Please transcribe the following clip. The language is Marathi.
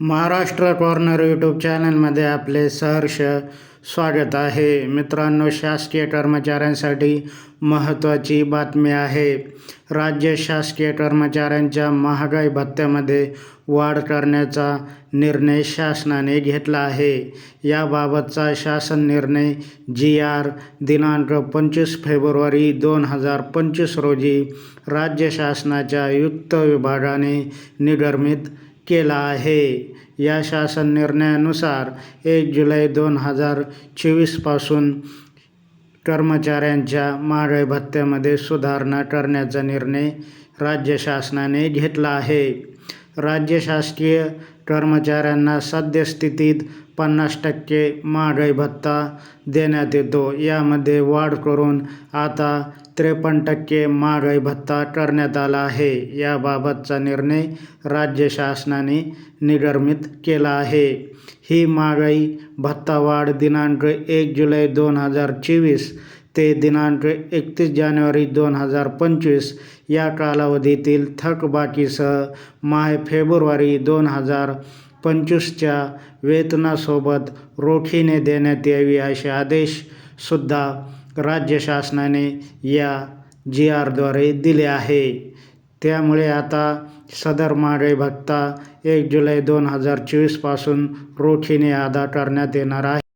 महाराष्ट्र कॉर्नर यूट्यूब चॅनलमध्ये आपले सहर्ष स्वागत आहे. मित्रांनो शासकीय कर्मचाऱ्यांसाठी महत्त्वाची बातमी आहे. राज्य शासकीय कर्मचाऱ्यांच्या महागाई भत्त्यामध्ये वाढ करण्याचा निर्णय शासनाने घेतला आहे. याबाबतचा शासन निर्णय जी आर दिनांक पंचवीस फेब्रुवारी दोन हजार पंचवीस रोजी राज्य शासनाच्या युक्त विभागाने निगर्मित केला आहे. या शासन निर्णयानुसार एक जुलै दोन हजार चोवीसपासून कर्मचाऱ्यांच्या महागाई भत्त्यामध्ये सुधारणा करण्याचा निर्णय राज्य शासनाने घेतला आहे. राज्य शासकीय कर्मचाऱ्यांना सद्यस्थितीत पन्नास टक्के महागाई भत्ता देण्यात येतो. यामध्ये वाढ करून आता त्रेपन्न टक्के महागाई भत्ता करण्यात आला आहे. याबाबतचा निर्णय राज्य शासनाने निर्गमित केला आहे. ही महागाई भत्ता वाढ दिनांक एक जुलै दोन हजार चोवीस ते दिनांक एकतीस जानेवारी दोन हजार पंचवीस या कालावधीतील थकबाकीसह माय फेब्रुवारी दोन हजार पंचवीसच्या वेतनासोबत रोखीने देण्यात यावी असे आदेशसुद्धा राज्य शासनाने या जी आरद्वारे दिले आहे. त्यामुळे आता सदर महागाई भत्ता एक जुलै दोन हजार चोवीसपासून रोखीने अदा करण्यात येणार आहे.